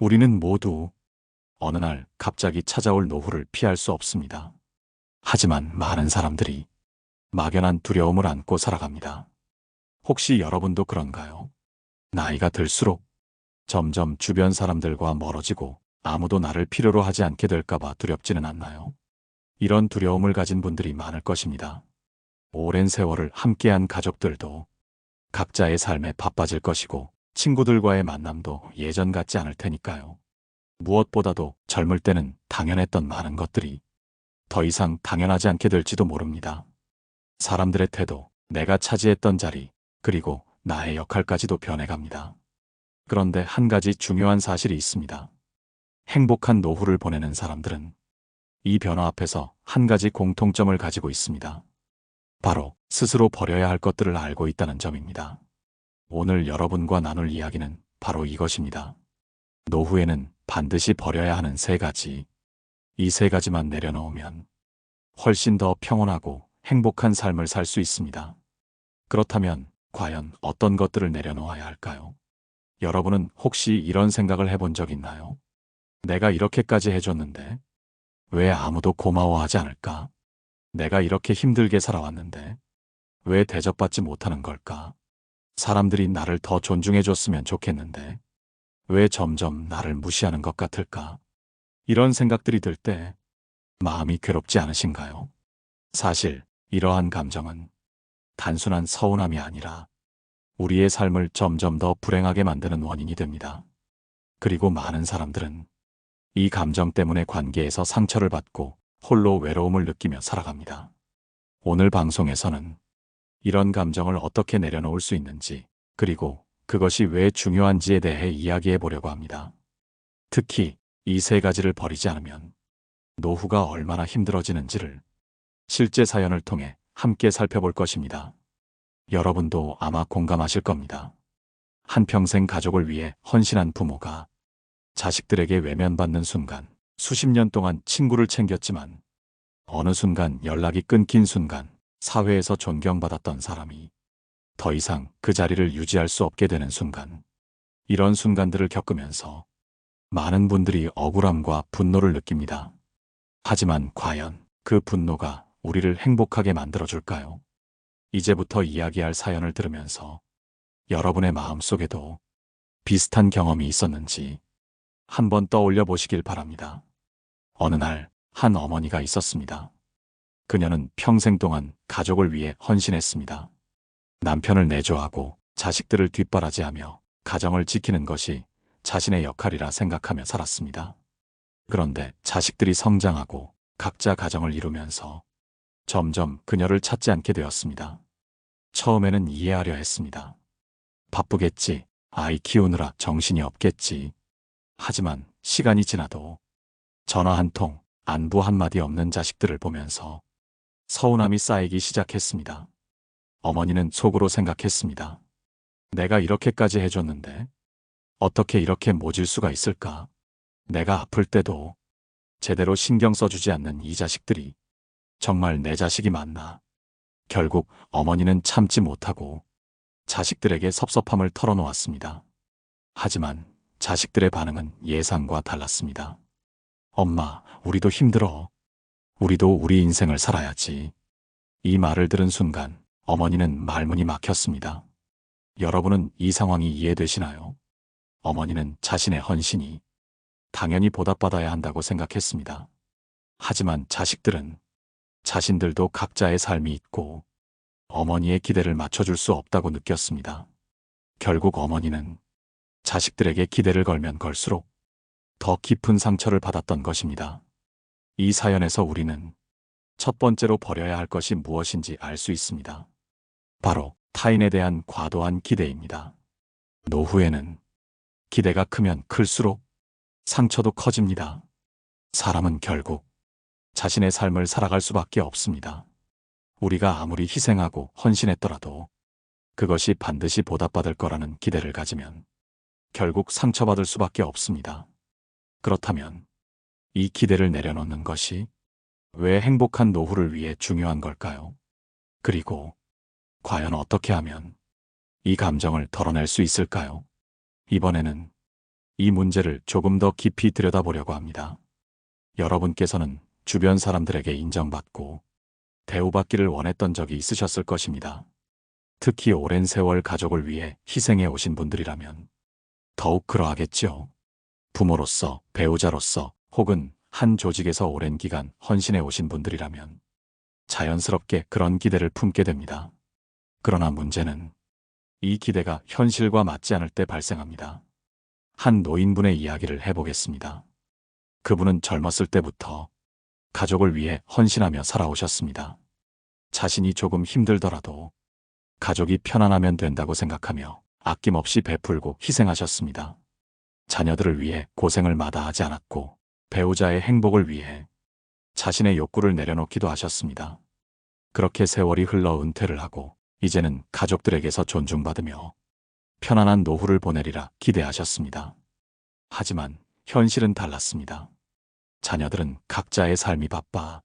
우리는 모두 어느 날 갑자기 찾아올 노후를 피할 수 없습니다. 하지만 많은 사람들이 막연한 두려움을 안고 살아갑니다. 혹시 여러분도 그런가요? 나이가 들수록 점점 주변 사람들과 멀어지고 아무도 나를 필요로 하지 않게 될까봐 두렵지는 않나요? 이런 두려움을 가진 분들이 많을 것입니다. 오랜 세월을 함께한 가족들도 각자의 삶에 바빠질 것이고 친구들과의 만남도 예전 같지 않을 테니까요. 무엇보다도 젊을 때는 당연했던 많은 것들이 더 이상 당연하지 않게 될지도 모릅니다. 사람들의 태도, 내가 차지했던 자리, 그리고 나의 역할까지도 변해갑니다. 그런데 한 가지 중요한 사실이 있습니다. 행복한 노후를 보내는 사람들은 이 변화 앞에서 한 가지 공통점을 가지고 있습니다. 바로 스스로 버려야 할 것들을 알고 있다는 점입니다. 오늘 여러분과 나눌 이야기는 바로 이것입니다. 노후에는 반드시 버려야 하는 세 가지. 이 세 가지만 내려놓으면 훨씬 더 평온하고 행복한 삶을 살 수 있습니다. 그렇다면 과연 어떤 것들을 내려놓아야 할까요? 여러분은 혹시 이런 생각을 해본 적 있나요? 내가 이렇게까지 해줬는데 왜 아무도 고마워하지 않을까? 내가 이렇게 힘들게 살아왔는데 왜 대접받지 못하는 걸까? 사람들이 나를 더 존중해줬으면 좋겠는데 왜 점점 나를 무시하는 것 같을까? 이런 생각들이 들 때 마음이 괴롭지 않으신가요? 사실 이러한 감정은 단순한 서운함이 아니라 우리의 삶을 점점 더 불행하게 만드는 원인이 됩니다. 그리고 많은 사람들은 이 감정 때문에 관계에서 상처를 받고 홀로 외로움을 느끼며 살아갑니다. 오늘 방송에서는 이런 감정을 어떻게 내려놓을 수 있는지, 그리고 그것이 왜 중요한지에 대해 이야기해 보려고 합니다. 특히 이 세 가지를 버리지 않으면 노후가 얼마나 힘들어지는지를 실제 사연을 통해 함께 살펴볼 것입니다. 여러분도 아마 공감하실 겁니다. 한평생 가족을 위해 헌신한 부모가 자식들에게 외면받는 순간, 수십 년 동안 친구를 챙겼지만 어느 순간 연락이 끊긴 순간 사회에서 존경받았던 사람이 더 이상 그 자리를 유지할 수 없게 되는 순간, 이런 순간들을 겪으면서 많은 분들이 억울함과 분노를 느낍니다. 하지만 과연 그 분노가 우리를 행복하게 만들어줄까요? 이제부터 이야기할 사연을 들으면서 여러분의 마음 속에도 비슷한 경험이 있었는지 한번 떠올려 보시길 바랍니다. 어느 날 한 어머니가 있었습니다. 그녀는 평생 동안 가족을 위해 헌신했습니다. 남편을 내조하고 자식들을 뒷바라지하며 가정을 지키는 것이 자신의 역할이라 생각하며 살았습니다. 그런데 자식들이 성장하고 각자 가정을 이루면서 점점 그녀를 찾지 않게 되었습니다. 처음에는 이해하려 했습니다. 바쁘겠지, 아이 키우느라 정신이 없겠지. 하지만 시간이 지나도 전화 한 통, 안부 한마디 없는 자식들을 보면서 서운함이 쌓이기 시작했습니다. 어머니는 속으로 생각했습니다. 내가 이렇게까지 해줬는데 어떻게 이렇게 모질 수가 있을까? 내가 아플 때도 제대로 신경 써주지 않는 이 자식들이 정말 내 자식이 맞나. 결국 어머니는 참지 못하고 자식들에게 섭섭함을 털어놓았습니다. 하지만 자식들의 반응은 예상과 달랐습니다. 엄마, 우리도 힘들어. 우리도 우리 인생을 살아야지. 이 말을 들은 순간 어머니는 말문이 막혔습니다. 여러분은 이 상황이 이해되시나요? 어머니는 자신의 헌신이 당연히 보답받아야 한다고 생각했습니다. 하지만 자식들은 자신들도 각자의 삶이 있고 어머니의 기대를 맞춰줄 수 없다고 느꼈습니다. 결국 어머니는 자식들에게 기대를 걸면 걸수록 더 깊은 상처를 받았던 것입니다. 이 사연에서 우리는 첫 번째로 버려야 할 것이 무엇인지 알 수 있습니다. 바로 타인에 대한 과도한 기대입니다. 노후에는 기대가 크면 클수록 상처도 커집니다. 사람은 결국 자신의 삶을 살아갈 수밖에 없습니다. 우리가 아무리 희생하고 헌신했더라도 그것이 반드시 보답받을 거라는 기대를 가지면 결국 상처받을 수밖에 없습니다. 그렇다면 이 기대를 내려놓는 것이 왜 행복한 노후를 위해 중요한 걸까요? 그리고 과연 어떻게 하면 이 감정을 덜어낼 수 있을까요? 이번에는 이 문제를 조금 더 깊이 들여다보려고 합니다. 여러분께서는 주변 사람들에게 인정받고 대우받기를 원했던 적이 있으셨을 것입니다. 특히 오랜 세월 가족을 위해 희생해 오신 분들이라면 더욱 그러하겠지요. 부모로서, 배우자로서, 혹은 한 조직에서 오랜 기간 헌신해 오신 분들이라면 자연스럽게 그런 기대를 품게 됩니다. 그러나 문제는 이 기대가 현실과 맞지 않을 때 발생합니다. 한 노인분의 이야기를 해보겠습니다. 그분은 젊었을 때부터 가족을 위해 헌신하며 살아오셨습니다. 자신이 조금 힘들더라도 가족이 편안하면 된다고 생각하며 아낌없이 베풀고 희생하셨습니다. 자녀들을 위해 고생을 마다하지 않았고 배우자의 행복을 위해 자신의 욕구를 내려놓기도 하셨습니다. 그렇게 세월이 흘러 은퇴를 하고 이제는 가족들에게서 존중받으며 편안한 노후를 보내리라 기대하셨습니다. 하지만 현실은 달랐습니다. 자녀들은 각자의 삶이 바빠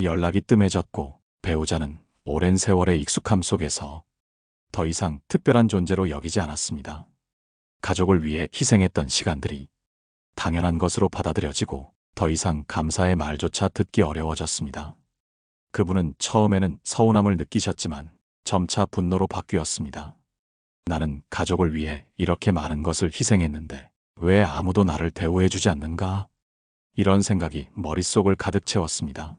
연락이 뜸해졌고 배우자는 오랜 세월의 익숙함 속에서 더 이상 특별한 존재로 여기지 않았습니다. 가족을 위해 희생했던 시간들이 당연한 것으로 받아들여지고 더 이상 감사의 말조차 듣기 어려워졌습니다. 그분은 처음에는 서운함을 느끼셨지만 점차 분노로 바뀌었습니다. 나는 가족을 위해 이렇게 많은 것을 희생했는데 왜 아무도 나를 대우해주지 않는가? 이런 생각이 머릿속을 가득 채웠습니다.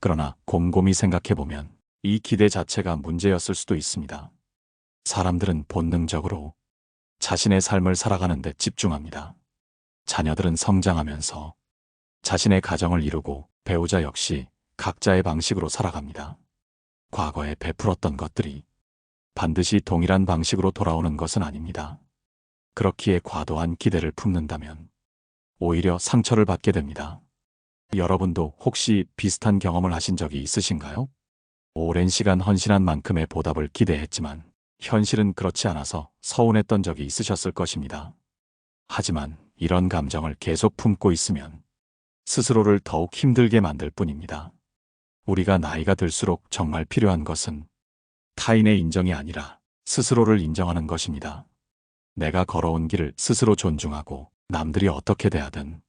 그러나 곰곰이 생각해보면 이 기대 자체가 문제였을 수도 있습니다. 사람들은 본능적으로 자신의 삶을 살아가는데 집중합니다. 자녀들은 성장하면서 자신의 가정을 이루고 배우자 역시 각자의 방식으로 살아갑니다. 과거에 베풀었던 것들이 반드시 동일한 방식으로 돌아오는 것은 아닙니다. 그렇기에 과도한 기대를 품는다면 오히려 상처를 받게 됩니다. 여러분도 혹시 비슷한 경험을 하신 적이 있으신가요? 오랜 시간 헌신한 만큼의 보답을 기대했지만 현실은 그렇지 않아서 서운했던 적이 있으셨을 것입니다. 하지만 이런 감정을 계속 품고 있으면 스스로를 더욱 힘들게 만들 뿐입니다. 우리가 나이가 들수록 정말 필요한 것은 타인의 인정이 아니라 스스로를 인정하는 것입니다. 내가 걸어온 길을 스스로 존중하고 남들이 어떻게 대하든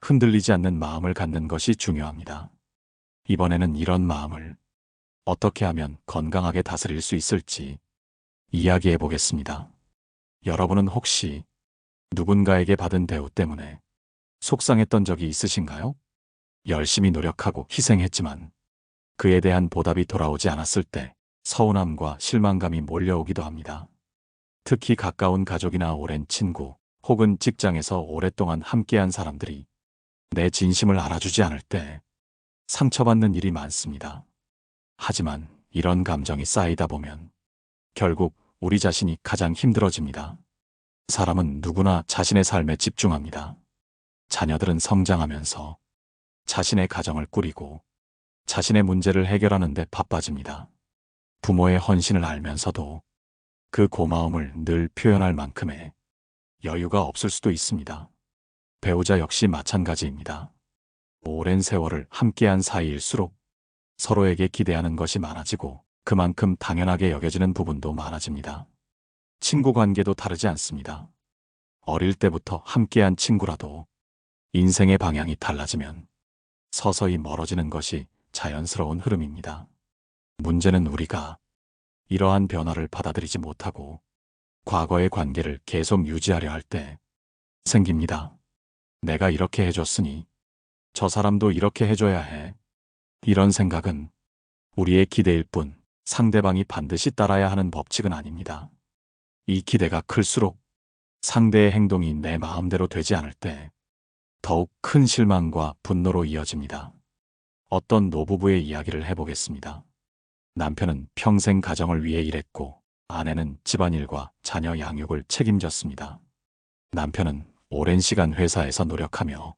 흔들리지 않는 마음을 갖는 것이 중요합니다. 이번에는 이런 마음을 어떻게 하면 건강하게 다스릴 수 있을지 이야기해 보겠습니다. 여러분은 혹시 누군가에게 받은 대우 때문에 속상했던 적이 있으신가요? 열심히 노력하고 희생했지만 그에 대한 보답이 돌아오지 않았을 때 서운함과 실망감이 몰려오기도 합니다. 특히 가까운 가족이나 오랜 친구 혹은 직장에서 오랫동안 함께한 사람들이 내 진심을 알아주지 않을 때 상처받는 일이 많습니다. 하지만 이런 감정이 쌓이다 보면 결국 우리 자신이 가장 힘들어집니다. 사람은 누구나 자신의 삶에 집중합니다. 자녀들은 성장하면서 자신의 가정을 꾸리고 자신의 문제를 해결하는 데 바빠집니다. 부모의 헌신을 알면서도 그 고마움을 늘 표현할 만큼의 여유가 없을 수도 있습니다. 배우자 역시 마찬가지입니다. 오랜 세월을 함께한 사이일수록 서로에게 기대하는 것이 많아지고 그만큼 당연하게 여겨지는 부분도 많아집니다. 친구 관계도 다르지 않습니다. 어릴 때부터 함께한 친구라도 인생의 방향이 달라지면 서서히 멀어지는 것이 자연스러운 흐름입니다. 문제는 우리가 이러한 변화를 받아들이지 못하고 과거의 관계를 계속 유지하려 할 때 생깁니다. 내가 이렇게 해줬으니 저 사람도 이렇게 해줘야 해. 이런 생각은 우리의 기대일 뿐 상대방이 반드시 따라야 하는 법칙은 아닙니다. 이 기대가 클수록 상대의 행동이 내 마음대로 되지 않을 때 더욱 큰 실망과 분노로 이어집니다. 어떤 노부부의 이야기를 해보겠습니다. 남편은 평생 가정을 위해 일했고 아내는 집안일과 자녀 양육을 책임졌습니다. 남편은 오랜 시간 회사에서 노력하며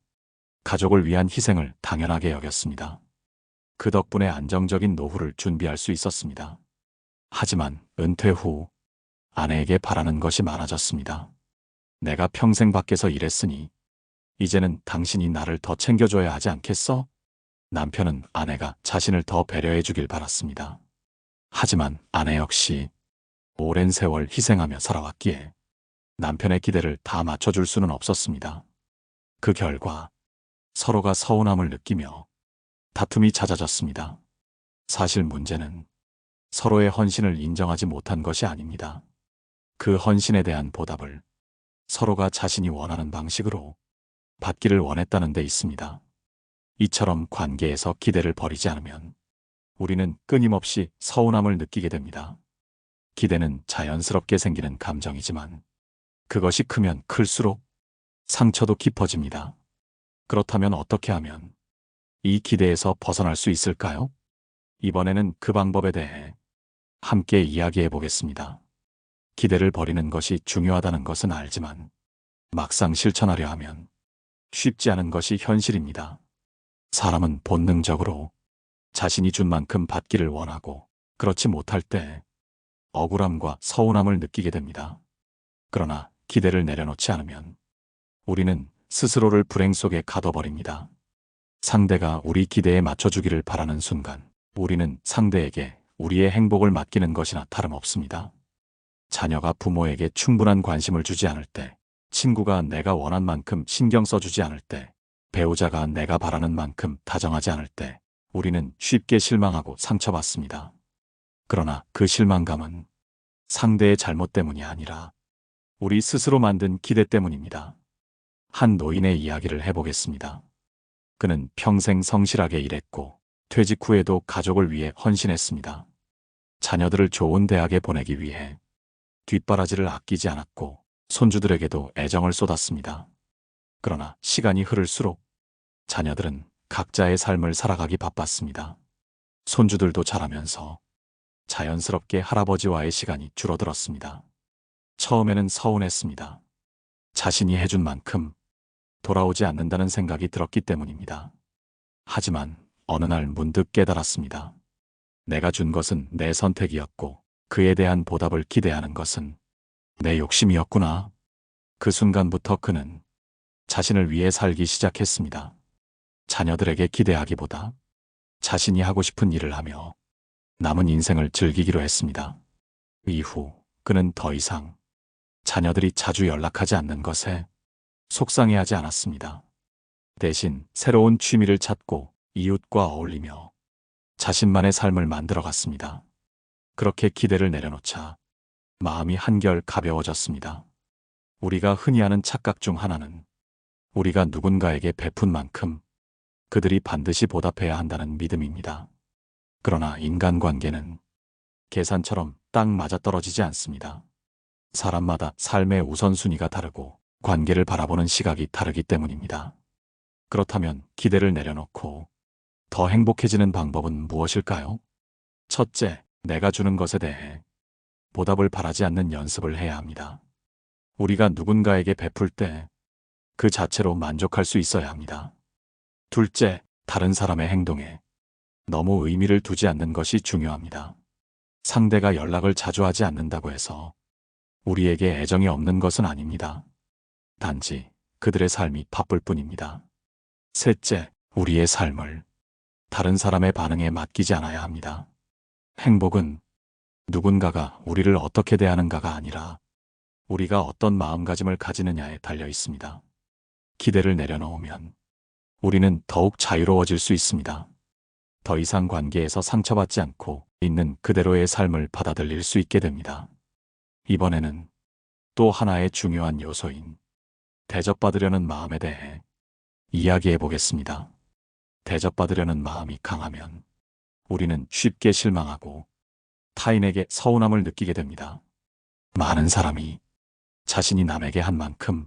가족을 위한 희생을 당연하게 여겼습니다. 그 덕분에 안정적인 노후를 준비할 수 있었습니다. 하지만 은퇴 후 아내에게 바라는 것이 많아졌습니다. 내가 평생 밖에서 일했으니 이제는 당신이 나를 더 챙겨줘야 하지 않겠어? 남편은 아내가 자신을 더 배려해 주길 바랐습니다. 하지만 아내 역시 오랜 세월 희생하며 살아왔기에 남편의 기대를 다 맞춰줄 수는 없었습니다. 그 결과 서로가 서운함을 느끼며 다툼이 잦아졌습니다. 사실 문제는 서로의 헌신을 인정하지 못한 것이 아닙니다. 그 헌신에 대한 보답을 서로가 자신이 원하는 방식으로 받기를 원했다는 데 있습니다. 이처럼 관계에서 기대를 버리지 않으면 우리는 끊임없이 서운함을 느끼게 됩니다. 기대는 자연스럽게 생기는 감정이지만 그것이 크면 클수록 상처도 깊어집니다. 그렇다면 어떻게 하면 이 기대에서 벗어날 수 있을까요? 이번에는 그 방법에 대해 함께 이야기해 보겠습니다. 기대를 버리는 것이 중요하다는 것은 알지만 막상 실천하려 하면 쉽지 않은 것이 현실입니다. 사람은 본능적으로 자신이 준 만큼 받기를 원하고 그렇지 못할 때 억울함과 서운함을 느끼게 됩니다. 그러나 기대를 내려놓지 않으면 우리는 스스로를 불행 속에 가둬버립니다. 상대가 우리 기대에 맞춰주기를 바라는 순간 우리는 상대에게 우리의 행복을 맡기는 것이나 다름없습니다. 자녀가 부모에게 충분한 관심을 주지 않을 때, 친구가 내가 원한 만큼 신경 써주지 않을 때, 배우자가 내가 바라는 만큼 다정하지 않을 때, 우리는 쉽게 실망하고 상처받습니다. 그러나 그 실망감은 상대의 잘못 때문이 아니라 우리 스스로 만든 기대 때문입니다. 한 노인의 이야기를 해보겠습니다. 그는 평생 성실하게 일했고 퇴직 후에도 가족을 위해 헌신했습니다. 자녀들을 좋은 대학에 보내기 위해 뒷바라지를 아끼지 않았고 손주들에게도 애정을 쏟았습니다. 그러나 시간이 흐를수록 자녀들은 각자의 삶을 살아가기 바빴습니다. 손주들도 자라면서 자연스럽게 할아버지와의 시간이 줄어들었습니다. 처음에는 서운했습니다. 자신이 해준 만큼 돌아오지 않는다는 생각이 들었기 때문입니다. 하지만 어느 날 문득 깨달았습니다. 내가 준 것은 내 선택이었고 그에 대한 보답을 기대하는 것은 내 욕심이었구나. 그 순간부터 그는 자신을 위해 살기 시작했습니다. 자녀들에게 기대하기보다 자신이 하고 싶은 일을 하며 남은 인생을 즐기기로 했습니다. 이후 그는 더 이상 자녀들이 자주 연락하지 않는 것에 속상해하지 않았습니다. 대신 새로운 취미를 찾고 이웃과 어울리며 자신만의 삶을 만들어 갔습니다. 그렇게 기대를 내려놓자 마음이 한결 가벼워졌습니다. 우리가 흔히 하는 착각 중 하나는 우리가 누군가에게 베푼 만큼 그들이 반드시 보답해야 한다는 믿음입니다. 그러나 인간관계는 계산처럼 딱 맞아떨어지지 않습니다. 사람마다 삶의 우선순위가 다르고 관계를 바라보는 시각이 다르기 때문입니다. 그렇다면 기대를 내려놓고 더 행복해지는 방법은 무엇일까요? 첫째, 내가 주는 것에 대해 보답을 바라지 않는 연습을 해야 합니다. 우리가 누군가에게 베풀 때 그 자체로 만족할 수 있어야 합니다. 둘째, 다른 사람의 행동에 너무 의미를 두지 않는 것이 중요합니다. 상대가 연락을 자주 하지 않는다고 해서 우리에게 애정이 없는 것은 아닙니다. 단지 그들의 삶이 바쁠 뿐입니다. 셋째, 우리의 삶을 다른 사람의 반응에 맡기지 않아야 합니다. 행복은 누군가가 우리를 어떻게 대하는가가 아니라 우리가 어떤 마음가짐을 가지느냐에 달려 있습니다. 기대를 내려놓으면 우리는 더욱 자유로워질 수 있습니다. 더 이상 관계에서 상처받지 않고 있는 그대로의 삶을 받아들일 수 있게 됩니다. 이번에는 또 하나의 중요한 요소인 대접받으려는 마음에 대해 이야기해 보겠습니다. 대접받으려는 마음이 강하면 우리는 쉽게 실망하고 타인에게 서운함을 느끼게 됩니다. 많은 사람이 자신이 남에게 한 만큼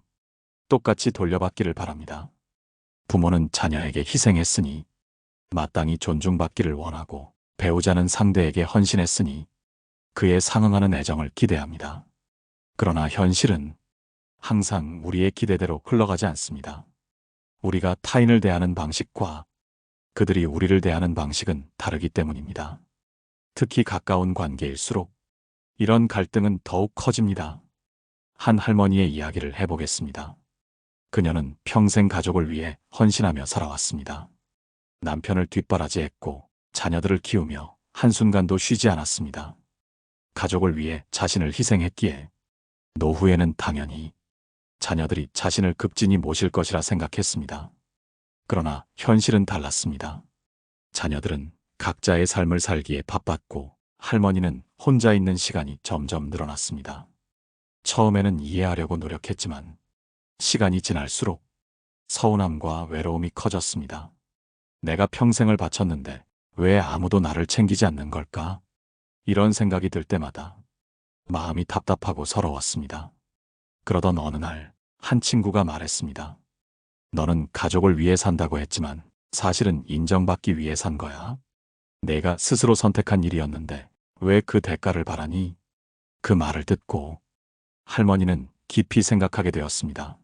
똑같이 돌려받기를 바랍니다. 부모는 자녀에게 희생했으니 마땅히 존중받기를 원하고 배우자는 상대에게 헌신했으니 그에 상응하는 애정을 기대합니다. 그러나 현실은 항상 우리의 기대대로 흘러가지 않습니다. 우리가 타인을 대하는 방식과 그들이 우리를 대하는 방식은 다르기 때문입니다. 특히 가까운 관계일수록 이런 갈등은 더욱 커집니다. 한 할머니의 이야기를 해보겠습니다. 그녀는 평생 가족을 위해 헌신하며 살아왔습니다. 남편을 뒷바라지했고 자녀들을 키우며 한순간도 쉬지 않았습니다. 가족을 위해 자신을 희생했기에 노후에는 당연히 자녀들이 자신을 급진히 모실 것이라 생각했습니다. 그러나 현실은 달랐습니다. 자녀들은 각자의 삶을 살기에 바빴고 할머니는 혼자 있는 시간이 점점 늘어났습니다. 처음에는 이해하려고 노력했지만 시간이 지날수록 서운함과 외로움이 커졌습니다. 내가 평생을 바쳤는데 왜 아무도 나를 챙기지 않는 걸까? 이런 생각이 들 때마다 마음이 답답하고 서러웠습니다. 그러던 어느 날 한 친구가 말했습니다. 너는 가족을 위해 산다고 했지만 사실은 인정받기 위해 산 거야. 내가 스스로 선택한 일이었는데 왜 그 대가를 바라니? 그 말을 듣고 할머니는 깊이 생각하게 되었습니다.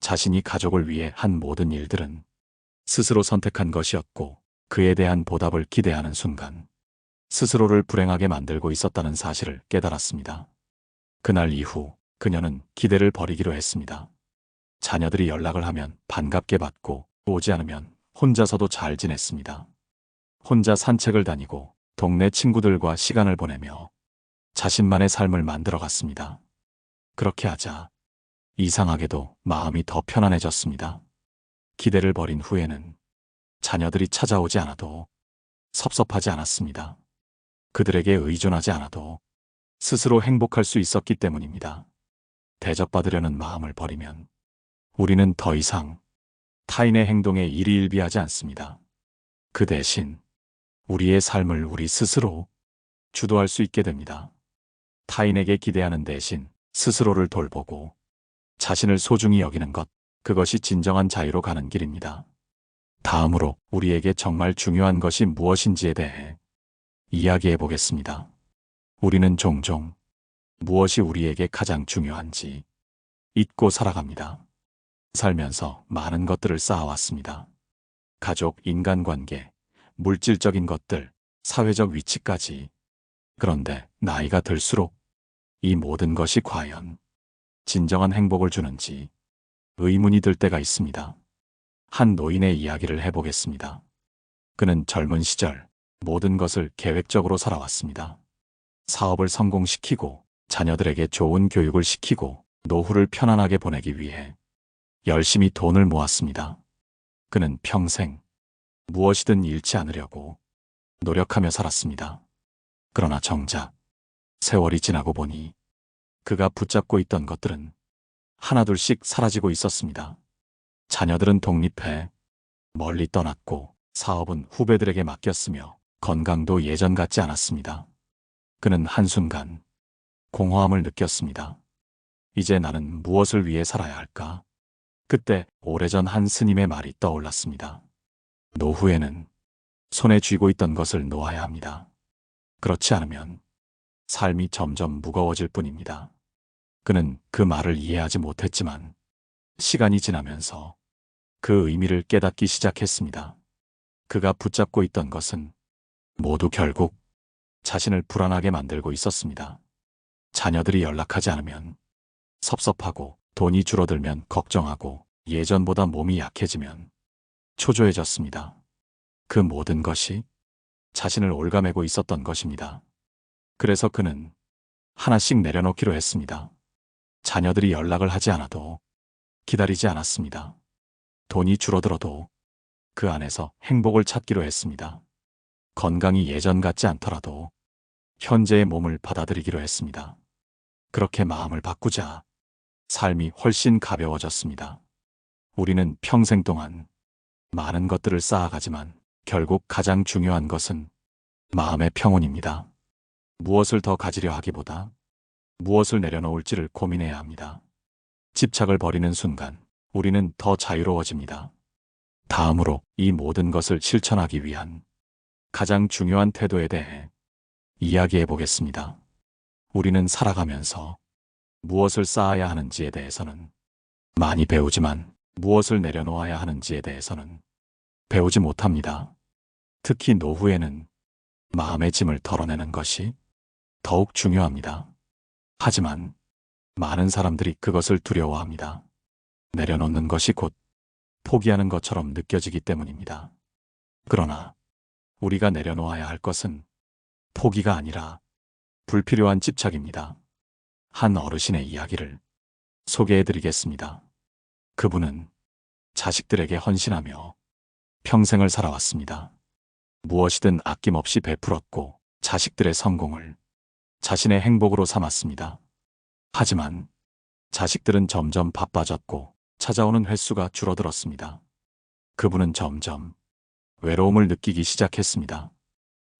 자신이 가족을 위해 한 모든 일들은 스스로 선택한 것이었고 그에 대한 보답을 기대하는 순간 스스로를 불행하게 만들고 있었다는 사실을 깨달았습니다. 그날 이후 그녀는 기대를 버리기로 했습니다. 자녀들이 연락을 하면 반갑게 받고 오지 않으면 혼자서도 잘 지냈습니다. 혼자 산책을 다니고 동네 친구들과 시간을 보내며 자신만의 삶을 만들어 갔습니다. 그렇게 하자 이상하게도 마음이 더 편안해졌습니다. 기대를 버린 후에는 자녀들이 찾아오지 않아도 섭섭하지 않았습니다. 그들에게 의존하지 않아도 스스로 행복할 수 있었기 때문입니다. 대접받으려는 마음을 버리면 우리는 더 이상 타인의 행동에 일희일비하지 않습니다. 그 대신 우리의 삶을 우리 스스로 주도할 수 있게 됩니다. 타인에게 기대하는 대신 스스로를 돌보고 자신을 소중히 여기는 것, 그것이 진정한 자유로 가는 길입니다. 다음으로 우리에게 정말 중요한 것이 무엇인지에 대해 이야기해 보겠습니다. 우리는 종종 무엇이 우리에게 가장 중요한지 잊고 살아갑니다. 살면서 많은 것들을 쌓아왔습니다. 가족, 인간관계, 물질적인 것들, 사회적 위치까지. 그런데 나이가 들수록 이 모든 것이 과연 진정한 행복을 주는지 의문이 들 때가 있습니다. 한 노인의 이야기를 해보겠습니다. 그는 젊은 시절 모든 것을 계획적으로 살아왔습니다. 사업을 성공시키고 자녀들에게 좋은 교육을 시키고 노후를 편안하게 보내기 위해 열심히 돈을 모았습니다. 그는 평생 무엇이든 잃지 않으려고 노력하며 살았습니다. 그러나 정작 세월이 지나고 보니 그가 붙잡고 있던 것들은 하나둘씩 사라지고 있었습니다. 자녀들은 독립해 멀리 떠났고 사업은 후배들에게 맡겼으며 건강도 예전 같지 않았습니다. 그는 한순간 공허함을 느꼈습니다. 이제 나는 무엇을 위해 살아야 할까? 그때 오래전 한 스님의 말이 떠올랐습니다. 노후에는 손에 쥐고 있던 것을 놓아야 합니다. 그렇지 않으면 삶이 점점 무거워질 뿐입니다. 그는 그 말을 이해하지 못했지만 시간이 지나면서 그 의미를 깨닫기 시작했습니다. 그가 붙잡고 있던 것은 모두 결국 자신을 불안하게 만들고 있었습니다. 자녀들이 연락하지 않으면 섭섭하고 돈이 줄어들면 걱정하고 예전보다 몸이 약해지면 초조해졌습니다. 그 모든 것이 자신을 올가매고 있었던 것입니다. 그래서 그는 하나씩 내려놓기로 했습니다. 자녀들이 연락을 하지 않아도 기다리지 않았습니다. 돈이 줄어들어도 그 안에서 행복을 찾기로 했습니다. 건강이 예전 같지 않더라도 현재의 몸을 받아들이기로 했습니다. 그렇게 마음을 바꾸자 삶이 훨씬 가벼워졌습니다. 우리는 평생 동안 많은 것들을 쌓아가지만 결국 가장 중요한 것은 마음의 평온입니다. 무엇을 더 가지려 하기보다 무엇을 내려놓을지를 고민해야 합니다. 집착을 버리는 순간 우리는 더 자유로워집니다. 다음으로 이 모든 것을 실천하기 위한 가장 중요한 태도에 대해 이야기해 보겠습니다. 우리는 살아가면서 무엇을 쌓아야 하는지에 대해서는 많이 배우지만 무엇을 내려놓아야 하는지에 대해서는 배우지 못합니다. 특히 노후에는 마음의 짐을 덜어내는 것이 더욱 중요합니다. 하지만 많은 사람들이 그것을 두려워합니다. 내려놓는 것이 곧 포기하는 것처럼 느껴지기 때문입니다. 그러나 우리가 내려놓아야 할 것은 포기가 아니라 불필요한 집착입니다. 한 어르신의 이야기를 소개해 드리겠습니다. 그분은 자식들에게 헌신하며 평생을 살아왔습니다. 무엇이든 아낌없이 베풀었고 자식들의 성공을 자신의 행복으로 삼았습니다. 하지만 자식들은 점점 바빠졌고 찾아오는 횟수가 줄어들었습니다. 그분은 점점 외로움을 느끼기 시작했습니다.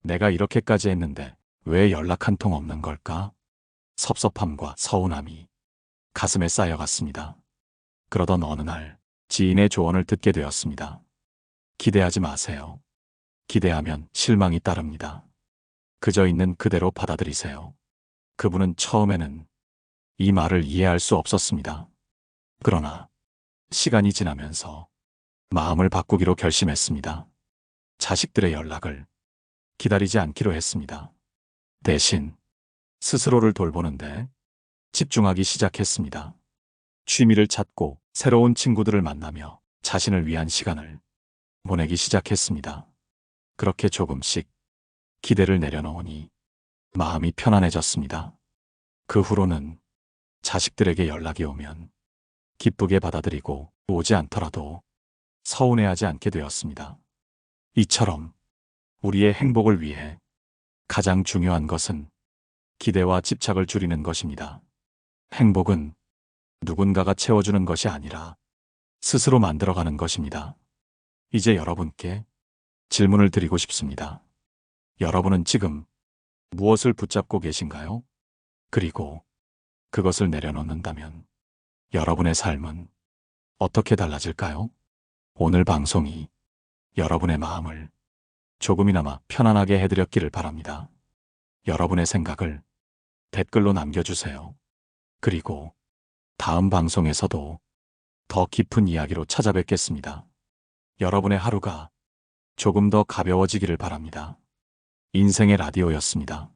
내가 이렇게까지 했는데 왜 연락 한 통 없는 걸까? 섭섭함과 서운함이 가슴에 쌓여갔습니다. 그러던 어느 날 지인의 조언을 듣게 되었습니다. 기대하지 마세요. 기대하면 실망이 따릅니다. 그저 있는 그대로 받아들이세요. 그분은 처음에는 이 말을 이해할 수 없었습니다. 그러나 시간이 지나면서 마음을 바꾸기로 결심했습니다. 자식들의 연락을 기다리지 않기로 했습니다. 대신 스스로를 돌보는데 집중하기 시작했습니다. 취미를 찾고 새로운 친구들을 만나며 자신을 위한 시간을 보내기 시작했습니다. 그렇게 조금씩 기대를 내려놓으니 마음이 편안해졌습니다. 그 후로는 자식들에게 연락이 오면 기쁘게 받아들이고 오지 않더라도 서운해하지 않게 되었습니다. 이처럼 우리의 행복을 위해 가장 중요한 것은 기대와 집착을 줄이는 것입니다. 행복은 누군가가 채워주는 것이 아니라 스스로 만들어가는 것입니다. 이제 여러분께 질문을 드리고 싶습니다. 여러분은 지금 무엇을 붙잡고 계신가요? 그리고 그것을 내려놓는다면 여러분의 삶은 어떻게 달라질까요? 오늘 방송이 여러분의 마음을 조금이나마 편안하게 해드렸기를 바랍니다. 여러분의 생각을 댓글로 남겨주세요. 그리고 다음 방송에서도 더 깊은 이야기로 찾아뵙겠습니다. 여러분의 하루가 조금 더 가벼워지기를 바랍니다. 인생의 라디오였습니다.